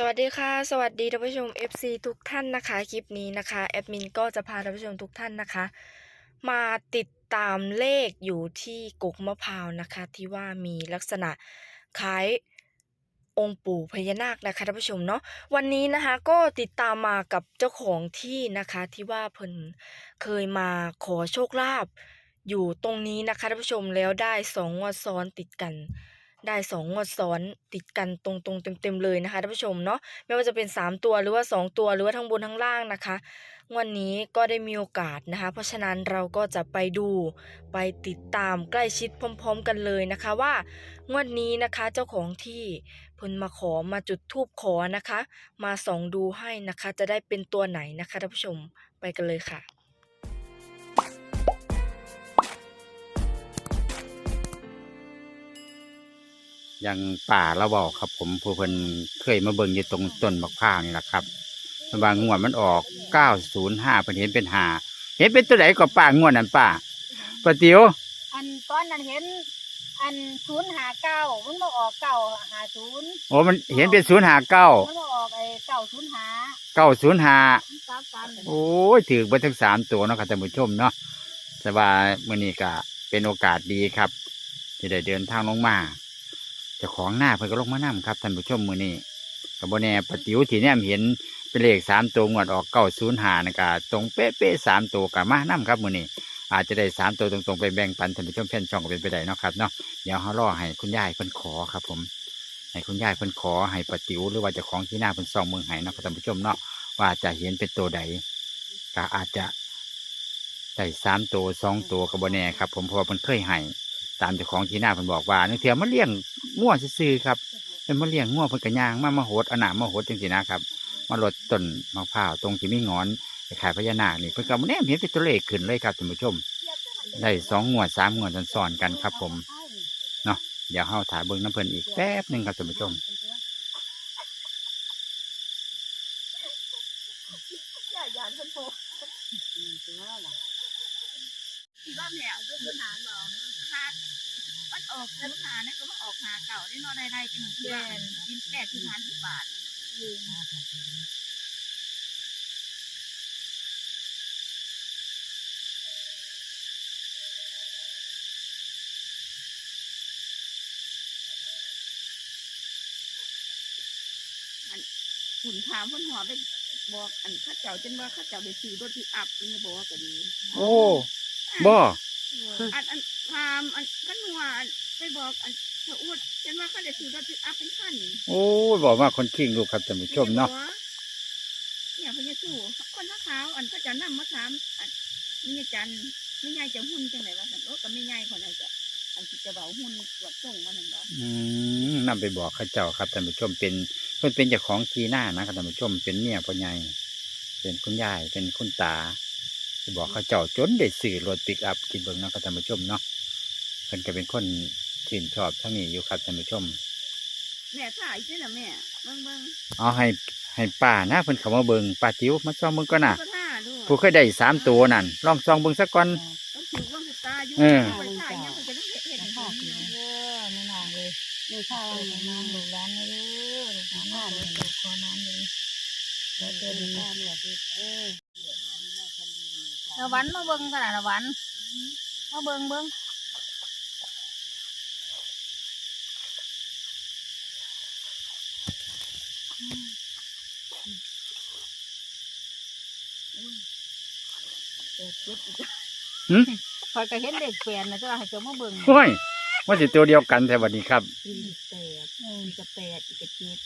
สวัสดีค่ะสวัสดีท่านผู้ชม FC ทุกท่านนะคะคลิปนี้นะคะแอดมินก็จะพาท่านผู้ชมทุกท่านนะคะ มาติดตามเลขอยู่ที่กกมะพร้าวนะคะ ที่ว่ามีลักษณะคล้ายองค์ปู่พญานาคนะคะท่านผู้ชมเนาะวันนี้นะคะก็ติดตามมากับเจ้าของที่นะคะที่ว่าเพิ่นเคยมาขอโชคลาภอยู่ตรงนี้นะคะท่านผู้ชมแล้วได้สองงวดซ้อนติดกัน ได้สองงวดซ้อนติดกันตรงๆเต็มๆเลยนะคะท่านผู้ชมเนาะไม่ว่าจะเป็น 3 ตัวหรือว่า 2 ตัวหรือว่าทั้งบนทั้งล่างนะคะงวันนี้ก็ได้มีโอกาสนะคะ เพราะฉะนั้นเราก็จะไปดูไปติดตามใกล้ชิดพร้อม ๆ กันเลยนะคะว่างวดนี้นะคะเจ้าของที่เพิ่นมาขอมาจุดทูบขอนะคะ มาส่องดูให้นะคะ จะได้เป็นตัวไหนนะคะท่านผู้ชมไปกันเลยค่ะ อย่างป่าเราบอกครับ ผมผู้เพิ่นเคยมาเบิ่งอยู่ตรงต้นมะพร้าวนี่แหละครับบางงวดมันออกเก้าศูนย์ห้าเพิ่นเห็นเป็นหาเห็นเป็นตัวไหนก็ป่างวดนั้นป่าปะติ๋วอันตอนนั้นเห็น อันศูนย์หาเก้ามันมาออกเก้าหาศูนย์โอ้มันเห็นเป็นศูนย์หาเก้ามันมาออกไอ้เก้าศูนย์หาเก้าศูนย์หาสามกันโอ้ยถือเบิดทั้งสามตัวเนาะครับท่านผู้ชมเนาะแต่ว่ามื่อนี้ก็เป็นโอกาสดีครับ ที่ได้เดินทางลงมา เจ้าของหน้าเพิ่นก็ลงมานํครับท่านผู้ชมมือนี้กับโบแน่ปะติ๋วที่เนี่ยเห็นเป็นเลขสามตัวงวดออกเก้าศูนย์หานะกะตรงเป๊ะๆสามตัวกับมานํครับมือนี้อาจจะได้สามตัวตรงๆไปแบ่งปันท่านผู้ชมแฟนช่องก็เป็นไปได้เนาะครับเนาะเดี๋ยวเขารอให้คุณยายเพิ่นขอครับ ผม ให้คุณยายเพิ่นขอให้ปะติ๋วหรือว่าเจ้าของที่หน้าเพิ่นส่องเมืองไห้นะครับท่านผู้ชมเนาะว่าจะเห็นเป็นตัวใดก็อาจจะได้สามตัวสองตัวกับบแน่ครับ ผมเพราะว่ามันเคยให้ ตามเจ้าของที่หน้าเพิ่นบอกว่านักเที่ยวมาเลี้ยงง่วซื่อๆครับเป็นมาเลี้ยงง่วเพิ่นกระย่างมามาโหดอาหนามาโหดจริงๆนะครับมาลดต้นมะพร้าวตรงที่มีงอนขายพญานาคนี่เพิ่นก็บ่แน่เห็นเป็นตัวเลขขึ้นเลยครับท่านผู้ชม ได้สองงวดสามงวดซ้อนๆกันครับ ผมเนาะเดี๋ยวเข้าถ่ายเบิ้งน้ำเพิ่นอีกแป๊บหนึงครับท่านผู้ชม อย่าหยานเพิ่นโผล่บ้านแหวเพิ่นหาเราหามันออกเงินหาเนี่ยก็มาออกหาเก่าได้นอนได้ๆกันเดือน กินแปดถึงพันสิบบาทขุนถามเพิ่นหัวไปบอกอันเข้าเจ้าจนว่าเข้าเจ้าไปซื้อรถที่อัพนี่บอกว่าก็ดีโอ้บ่อันอันถามอันขันหัวอันไปบอกอัน เธออวดจนว่าเขาได้ซื้อรถที่อัพเป็นขั้นโอ้ยบอกว่าคนขิงลูกครับท่านผู้ชมเนาะเนี่ยเพิ่นจะสู้คนขาวๆอันเขาจะนำมาถามอันนี่จันไม่ใหญ่จะหุ่นจังไหนวะสันโอ้ก็ไม่ใหญ่คนไหนจะอันที่จะเบาหุ่นตรวจส่งมาหนึ่งดอกอืมนำไปบอกเข้าเจ้าครับท่านผู้ชมเป็นเพิ่นเป็นเจ้าของทีหน้านะครับท่านผู้ชมเป็นเมียพ่อใหญ่เป็นคุณยายเป็นคุณตาไปบอกเข้าเจ้าจนได้สื่อรถปิกอัพกินเบิ่งเนาะครับท่านผู้ชมเนาะเพิ่นก็เป็นคน ชื่นชอบทั้งนี้อยู่ครับท่านผู้ชม แม่ถ่ายใช่ไหมแม่เบิ่งเบิ่งเอาให้ให้ป้านะเพิ่นเข้ามาเบิ่งป้าจิ๋วมาซ่องเบิ่งก่อนน่ะก็ท่าด้วยผู้เคยได้สามตัวนั่นลองซ่องเบิ่งสักก่อน ต้องถือว่าคือตาอยู่เออ ไปถ่ายเนี่ยมันจะต้องเห็นเห็นเห็นเห็นเออไม่นานเลยมีข้าวของน้ำลูกร้านเลยลูกร้านเลยลูกขอน้ำเลยแล้วเจอดีข้าวเนี่ยเออระวันมาเบิ่งกันนะระวันมาเบิ่งเบิ่ง เปิดจุดอีกหึคอยก็เห็นเด็กเปลี่ยนนะจ้าให้เจ้ามาเบิ่งโอ้ยว่าสิตัวเดียวกันแต่วันนี้ครับ อีกแปดอีกกระแปดอีกกระเจ็ด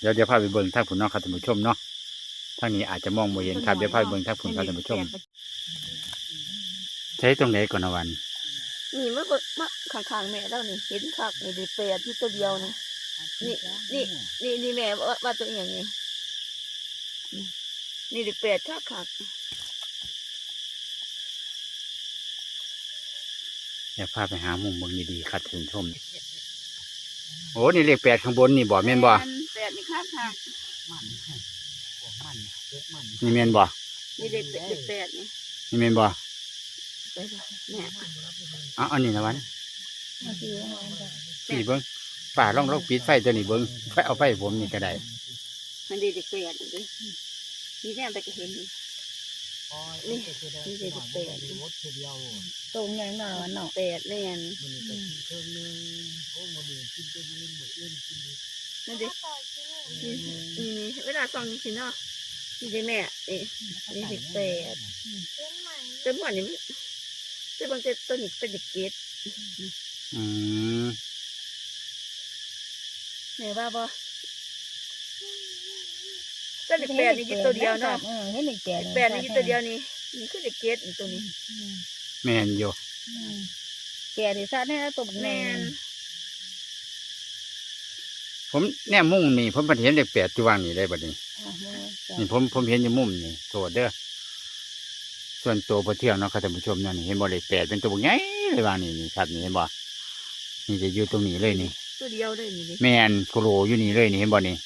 เดี๋ยวเดี๋ยวพาไปเบิ่งทางผุนเนาะครับท่านผู้ชมเนาะทางนี้อาจจะมองไม่เห็นครับเดี๋ยวพาไปเบิ่งทางผุนครับท่านผู้ชม ใช้ตรงไหนก่อนนะวัน นี่มันก็มาข้างๆแม่แล้วนี่เห็นคักนี่เด็กแปดที่ตัวเดียวนี่นี่นี่นี่นี่แม่ว่าว่าตัวอย่างนี้นี่เด็กแปดคักคัก เดี๋ยวพาไปหามุมเบิ่งดีๆครับท่านผู้ชม โอ้นี่เลขแปดข้างบนนี่บ่แม่นบ่แปดนี่ครับค่ะนี่แม่นบ่นี่เด็กเด็กแปดนี่นี่แม่นบ่แม่เอ๋อันนี้นะวันมาซื้อมาสี่เบิ่งป่าลองลองปิดไฟตัวนี้เบิ่งไฟเอาไฟผมนี่ก็ได้มันดีเด็กแปดเลยนี่แน่ไปก็เห็น นี่นี่นี่เด็กแปดตรงยังหน่อยวันเนาะแปดแน่นนั่นดินี่นี่เวลาส่องสิเนาะนี่ดิแม่นี่นี่เด็กแปดแต่เมื่อวานนี้มันแต่บางทีต้นนี้เป็นเด็กเกดอืมแม่ว่าบ่ ต้นเด็กแปดนี่อยู่ตัวเดียวเนาะเออเห็นเด็กแปดเด็กแปดนี่อยู่ตัวเดียวนี่นี่คือเด็กเกดนี่ตัวนี้แม่นอยู่แปดที่ซาเนี่ยตัวบักแมแม่นนผมแนมมุ่งนี่ผมเห็นเลขแปดที่วางนี่ได้บัดนี้นี่ผมผมเห็นอยู่มุมนี่โทษเด้อส่วนตัวพอเที่ยงเนาะค่ะท่านผู้ชมเนาะนี่เห็นบ่เลขแปดเป็นตัวบักใหญ่เลยวางนี่นี่ครับนี่เห็นบ่นี่จะอยู่ตรงนี้เลยนี่ ตัวเดียวเลยนี่ดิแม่นโคโลอยู่นี่เลยนี่เห็นบ่นี่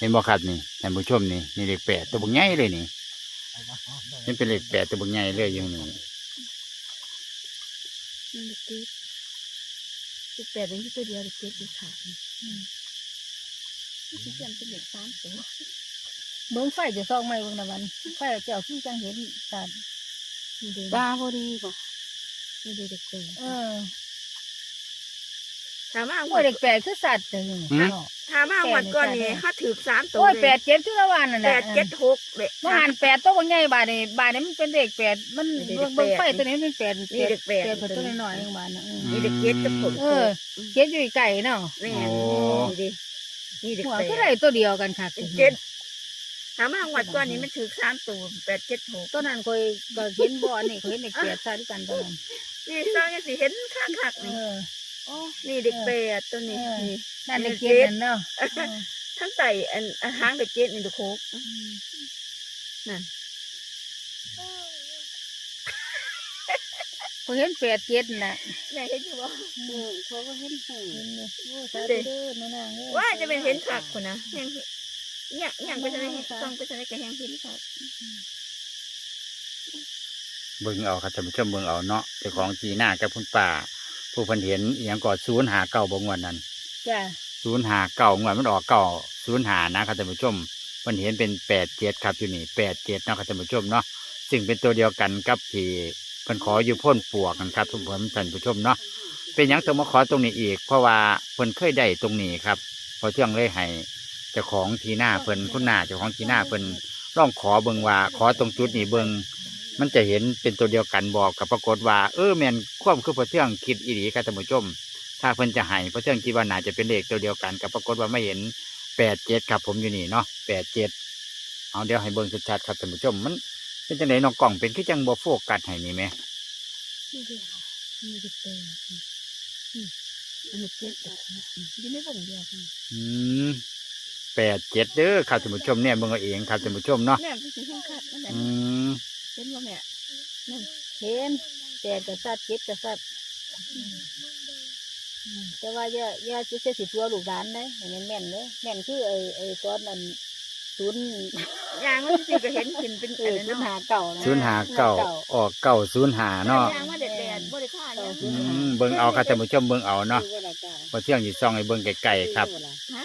เห็นบ่ครับนี่ท่านผู้ชมนี่นี่เลขแปดตัวบักใหญ่เลยนี่เห็นเป็นเลขแปดตัวบักใหญ่เลยอยู่นี่นี่เด็กเกดเด็กแปดนี่อยู่ตัวเดียวเด็กเกดอยู่ขาดนี่ที่เขียนเป็นเด็กสามตัวเบิ้งไฟจะซองไหมเบิ้งตะวันไฟเจ้าคือจังเห็นสัตว์นี่เด็กตาพอดีป่ะนี่เด็กแปดเออ ถามว่าโอ้ยเด็กแปดคือสัตว์จังถามว่าวันก่อนนี่เขาถือสามตัวโอ้ยเลแปยดเจ็ดคือละวันนั่นแหแปละดเจ็ดหกเลยมหันแปดตัวบางใหญ่บาทนี่บาทนี่มันเป็นเด็กแปดมันนี่เด็กแปดเบิ้งไฟตัวนี้มันเป็นแปดนี่เด็กแปด แปดตัวน้อยๆอย่างบาทนะนี่เด็กเจ็ดกับผมเออเจ็ดอยู่ไก่เนาะนี่นี่ดินี่เด็กหัวแปก็ดได้ตัวเดียวกันค่ะเจ็ดถามว่าวันก่อนนี่มันถือสามตัวแปดเจ็ดหกตัวนั้นคอยก็เห็นบ่อนี่เขาเห็นเด็กแปดซะด้วยกันตัวนั้นนี่ซองยังสิเห็นข้างขักเอนี่อ นี่เด็กแปดตัวนี้นี่ นั่นเด็กเจ็ดนั่นเนาะทั้งใส่อันอันหางเด็กเจ็ดนี่ดูโคกนั่นเขาเห็นแปดเจ็ดน่ะแม่เห็นอยู่บ่เขาก็เห็นหูเห็นเลยโอ้สาธุเด้อแม่นางอ้ยว่าจะเป็นเห็นขักคนนะยังยังยังไปทางไหนซองไปทางไหนก็ยังเห็นขักเบิ่งเอาครับท่านผู้ชมเบิ่งเอาเนาะเจ้าของจีน่ากับคุณป่า ผู้เพันเห็นอหย่างก่อศูนย์หาเก่าบงวันนั้นจ้ะศูนย์หาเก่างวดมันออกเก่าศูนย์หานะครับท่านผู้ชมเพิ่นเห็นเป็นแปดเจ็ดครับอยู่นี่แปดเจ็ดเนาะครับท่านผู้ชมเนาะซึ่งเป็นตัวเดียวกันกับที่เพิ่นขออยู่พ่นปวกกันครับทุกคนท่านผู้ชมเนาะเป็นหยังต้องมาขอตรงนี้อีก เพราะว่าเพิ่นเคยได้ตรงนี้ครับพอเที่ยงเลยให้เจ้าของทีหน้าเพิ่นคุณหน้าเจ้าของทีหน้าเพิ่นร้องขอเบิ่งว่าขอตรงจุดนี้เบิ่ง มันจะเห็นเป็นตัวเดียวกันบอกกับปรากฏว่าเออแมนความคือพอเที่ยงคิดอีหลีครับท่านผู้ชม ถ้าเพิ่นจะให้เพระเชื่อคิดว่าน่าจะเป็นเลขตัวเดียวกันกับปรากฏว่าไม่เห็นแปดเจ็ดครับผมอยู่นี่เนาะแปดเจ็ดเอาเดี๋ยวให้เบิ่งชัดๆครับท่านผู้ชมมันเป็นจังไดน้องกล่องเป็นคือจังบ่โฟกัสให้นี่ไหมนี่เดียวนี่เด็กแปดอันนี้เจ็ดอยู่ในวงเดียวกันอืมแปดเจ็ดเด้อครับท่านผู้ชมเนี่ยเบิ่งเอาเองครับท่านผู้ชมเนาะแม่พี่สิ เห็นขักนั่นแหละอืมเห็นว่าแม่เห็นแปดกับสัตว์เจ็ดกับสัตว์แต่ว่าอย่าอย่าจะเสียสิตัวลูกหลานเลยให้มันแม่นเลยแม่นคือไอ้ไอ้ตอนนั้นศูนย์ยางมันสิก็เห็นขึ้นเป็นเออันอนั้นศูนย์เนาะหาเก่านะศูนย์หาเก้าออกเก้าศูนย์หาเนาะยางว่าแดดแดดบ่ได้ท่ายังอืมเบิ่งเอาครับท่านผู้ชมเบิ่งเอาเนาะพอเที่ยงสิซ่องให้เบิ่งไกลๆครับ ฮะ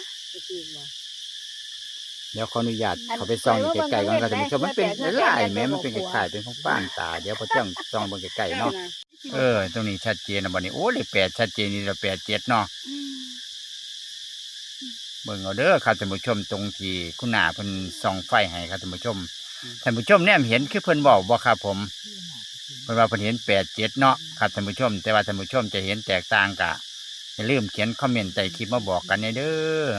เดี๋ยวขออนุญาตเขาไปซ่องอยู่ไกลๆก่อนครับท่านผู้ชมมันเป็นหลายๆแหม้มันเป็นคล้ายๆเป็นของป้านตา เดี๋ยวพอเที่ยงซ่องเบิ่งไกลๆเนาะเออ ตรงนี้ชัดเจนนะบัดนี้โอ้เลขแปดชัดเจนนี่เราแปดเจ็ดเนาะเบิ่งเอาเด้อครับท่านผู้ชมตรงที่คุณหน้าเพิ่นส่องไฟให้ครับท่านผู้ชมท่านผู้ชมเนี่ยเห็นคือเพิ่นบอกบ่ครับผมเพิ่นว่าเพิ่นเห็นแปดเจ็ดเนาะครับท่านผู้ชม แต่ว่าท่านผู้ชมจะเห็นแตกต่างกะอย่าลืมเขียนคอมเมนต์ใต้คลิปมาบอกกันเด้อ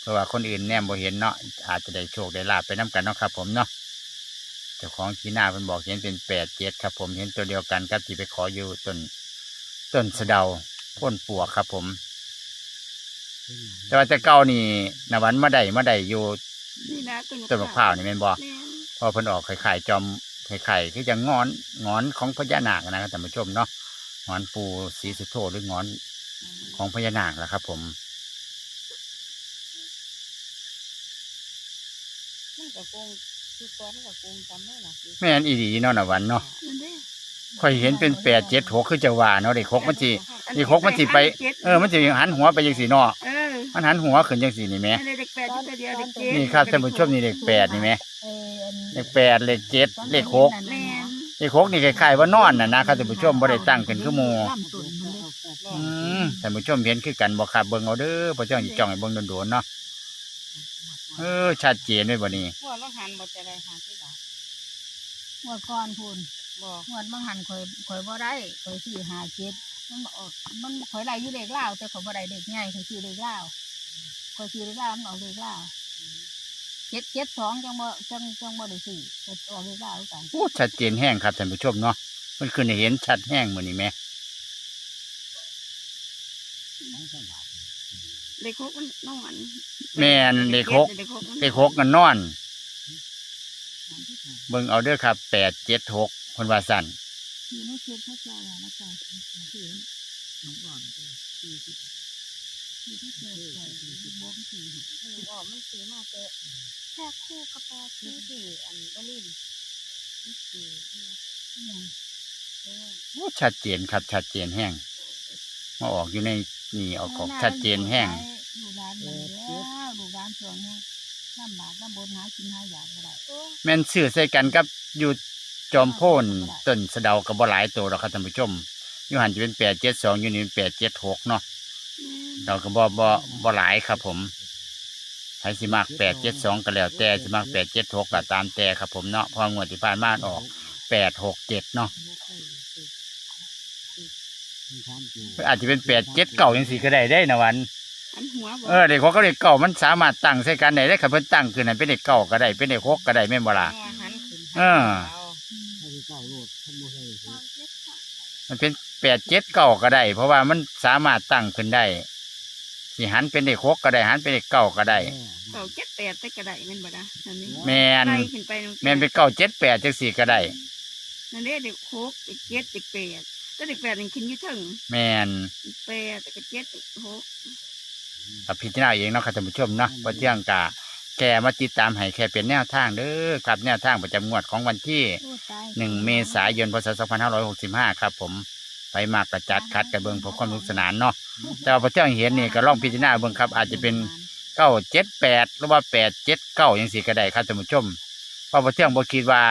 เพราะว่าคนอื่นแนมบ่เห็นเนาะอาจจะได้โชคได้ลาบไปน้กันเนาะครับ ผมเนาะเจ้าของทีหน้าเพิ่นบอกเห็นเป็นแปดเจ็ดครับ ผมเห็นตัวเดียวกันครับที่ไปขออยู่ต้นต้นสะเดาพ่นปวกครับ ผม แต่ว่าแต่เก่านี่นวันมาได้มาได้อยู่นี่นะต้นต้นมะพร้าวนี่แม่นบ่แม่นพอเพิ่นออกไข่ๆจอมไข่ๆคือจะงอนงอนของพญานาคนะครับท่านผู้ชมเนาะงอนปูสีสุโธหรืองอนของพญานาคแหละครับ ผม มันกับกงคือตอนนั้นกับกงจำได้หรอแม่นอีดีเนาะนวันเนาะนั่นเด้ข่อยเห็นเป็นแปดเจ็ดหกคือจะว่าเนาะเด็กหกมันสิเด็กหกมันสิไปเออมันสิหันหัวไปยังสีเนาะเออมันหันหัวขึ้นจังสี่นี่ไหมอันนี้เด็กแปดอยู่ตัวเดียวเด็กเจ็ดนี่ครับท่านผู้ชมนี่เลขแปดนี่ไหมเอออันเลขแปดเลขเจ็ดเลขหกแม่นเลขหกนี่คล้ายๆว่านอนน่ะนะครับท่านผู้ชมบ่ได้ตั้งขึ้นคือหมู่ลำต้นมันเลยอืมท่านผู้ชมเห็นคือกันบ่ครับเบิ่งเอาเด้อพระเจ้าสิจ้องให้เบิ่งโดนๆเนาะ เออชัดเจนไว้บ่นี่หัวเราหันบ่จะได้หาที่บาทงวดก่อนพูนบ่งวดบางหันข่อยข่อยบ่ได้ข่อยซื้อหาเจ็ดมันบ่ออกมันข่อยไล่อยู่เลขลาวแต่ข่อยบ่ได้เลขใหญ่ข่อยซื้อเลขลาวข่อยซื้อเลขลาวมันออกเลขลาวเจ็ดเจ็ดสองจังบ่จังจังบ่ได้ซื้อแต่ออกเลขลาวคือกันโอ้ชัดเจนแห้งครับท่านผู้ชมเนาะมันขึ้นให้เห็นชัดแห้งมื้อนี้แหม เด็กหกมันนอนแม่นเลขหกเด็กหกมันเลขหกกันนอนเบิ่งเอาเด้อครับแปดเจ็ดหกคนว่าสั่นคือไม่เชื่อพระเจ้าว่านะจ๊ะคือน้องบ่อนคือคือคือถ้าเกิดใส่บ่ก็คือเออบ่มันซื้อมาแต่แค่คู่กับแปดคือที่อันบ่ลินนี่คือเนี่ยเออโอ้ชัดเจนครับ ชัดเจนแห้งมาออกอยู่ใน นี่เอาของชัดเจนแห้ง ลูกหลานอย่างเดียวลูกหลานช่วงนี้ลำบากลำบนหากินหาอยากบ่ได้โอ้แม่นซื้อใส่กันกับอยู่จอมโพนต้นสะเดากับบ่หลายตัวหรอกครับท่านผู้ชมอยู่หันจะเป็นแปดเจ็ดสองอยู่นี่เป็นแปดเจ็ดหกเนาะเราก็บ่บ่บ่หลายครับ ผมใครสิมากแปดเจ็ดสองก็แล้วแต่สิมากแปดเจ็ดหกก็ตามแต่ครับผมเนาะเพองวดที่ผ่านมาออกแปดหกเจ็ดเนาะ อาจจะเป็นแปดเจ็ดเก่ายังสี่ก็ได้ได้นะวันอันหัวบ่เออเด็กหกกับเด็กเก่ามันสามารถตั้งใส่กันได้ได้ครับเพิ่นตั้งขึ้นให้เป็นเด็กเก่าก็ได้เป็นเด็กหกก็ได้แม่นบ่ล่ะ หัวหันขึ้นเออมันเป็นแปดเจ็ดเก่าก็ได้ เพราะว่ามันสามารถตั้งขึ้นได้สิหันเป็นเด็กหกก็ได้หันเป็นเด็กเก่าก็ได้ เก่าเจ็ดแปดแต่ก็ได้แม่นบ่นะนั่นนี่แมนไล่ขึ้นไปงแมนเป็นเก่าเจ็ดแปดจังสี่ก็ได้นั่นเด้เด็กหกเด็กเจ็ดเด็กแปด แต่เด็กแปดนี่ขึ้นอยู่ถึงแมนเด็กแปดแต่ก็เจ็ดเด็กหกกับพิจารณาเองเนาะครับท่านผู้ชมเนาะว่าเที่ยงกาแกมาติดตามให้แค่เป็นแนวทางเด้อครับแนวทางประจำงวดของวันที่โอ้ตายหนึ่งเมษายนพศสองพันห้าร้อยหกสิบห้าครับผมไปมากระจัดคัดกระเบิงเพื่อความสนุกสนานเนาะแต่ว่าพระเจ้าเห็นนี่ก็ลองพิจารณาเบิ่งครับ อาจจะเป็นเก้าเจ็ดแปดหรือว่าแปดเจ็ดเก้าอย่างสี่ก็ได้ครับท่านผู้ชมเพราะพระเจ้าบ่คิดว่า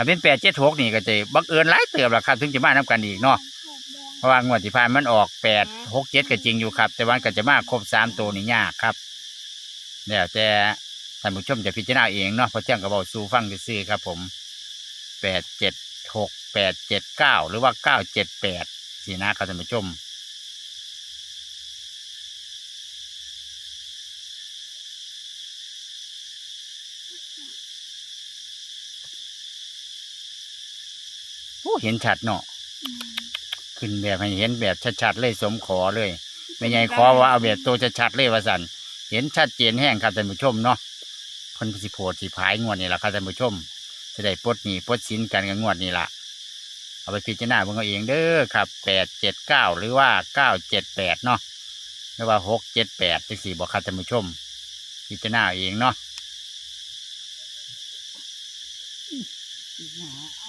ถ้าเป็นแปดเจ็ดหกนี่ก็จะบังเอิญหลายเติบละครับ ถึงจะมานํกันอีกเนาะเพราะว่างวดที่ผ่านมันออกแปดหกเจ็ดก็จริงอยู่ครับ แต่ว่าก็จะมาครบสามตัวนี่ยากครับแล้วแต่ท่านผู้ชมจะพิจารณาเองเนาะเพราะเจ้าก็บอกสู่ฟังซื่อครับผมแปดเจ็ดหกแปดเจ็ดเก้าหรือว่าเก้าเจ็ดแปดสีนะครับท่านผู้ชม โอ้เห็นชัดเนาะขึ้นแบบให้เห็นแบบชัดๆเลยสมขอเลยไม่ใหญ่ขอว่าเอาแบบตัวชัดๆเลยว่าสันเห็นชัดเจนแห้งครับท่านผู้ชมเนาะเพิ่นสิโพดสิพายงวดนี่แหละครับท่านผู้ชมจะได้ปลดหนี้ปลดสินกันกับงวดนี้ละเอาไปพิจารณาเบิ่งเอาเองเด้อครับแปดเจ็ดเก้าหรือว่าเก้าเจ็ดแปดเนาะหรือว่าหกเจ็ดแปดจังสี่บอกครับท่านผู้ชม พิจารณาเอาเองเนาะอีกหาอ้าว